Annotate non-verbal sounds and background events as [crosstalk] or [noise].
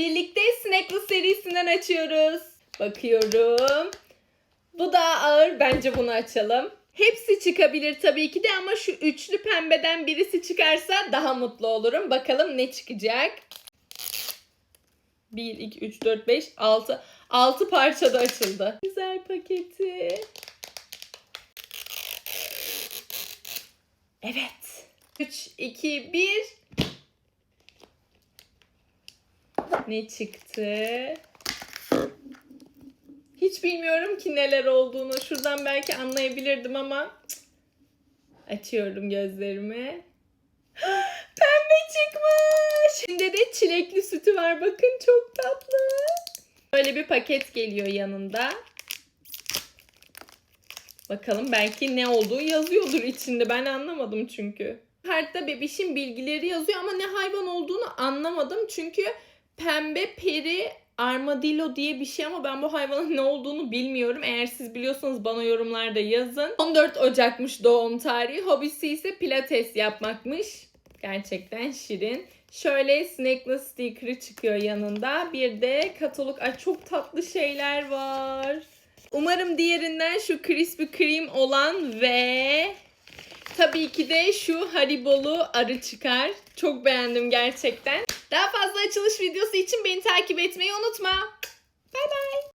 Birlikte Snacklı serisinden açıyoruz. Bakıyorum. Bu daha ağır. Bence bunu açalım. Hepsi çıkabilir tabii ki de ama şu üçlü pembeden birisi çıkarsa daha mutlu olurum. Bakalım ne çıkacak. 1, 2, 3, 4, 5, 6. 6 parçada açıldı. Güzel paketi. Evet. 3, 2, 1. Ne çıktı? Hiç bilmiyorum ki neler olduğunu. Şuradan belki anlayabilirdim ama açıyorum gözlerimi. [gasps] Pembe çıkmış. Şimdi de çilekli sütü var. Bakın çok tatlı. Böyle bir paket geliyor yanında. Bakalım belki ne olduğu yazıyordur içinde. Ben anlamadım çünkü. Kartta bebişin bilgileri yazıyor ama ne hayvan olduğunu anlamadım. Çünkü pembe peri armadillo diye bir şey ama ben bu hayvanın ne olduğunu bilmiyorum. Eğer siz biliyorsanız bana yorumlarda yazın. 14 Ocak'mış doğum tarihi. Hobisi ise pilates yapmakmış. Gerçekten şirin. Şöyle snacklı sticker'ı çıkıyor yanında. Bir de katalog. Ay çok tatlı şeyler var. Umarım diğerinden şu Krispy Kreme olan ve tabii ki de şu Haribo'lu arı çıkar. Çok beğendim gerçekten. Daha fazla açılış videosu için beni takip etmeyi unutma. Bay bay.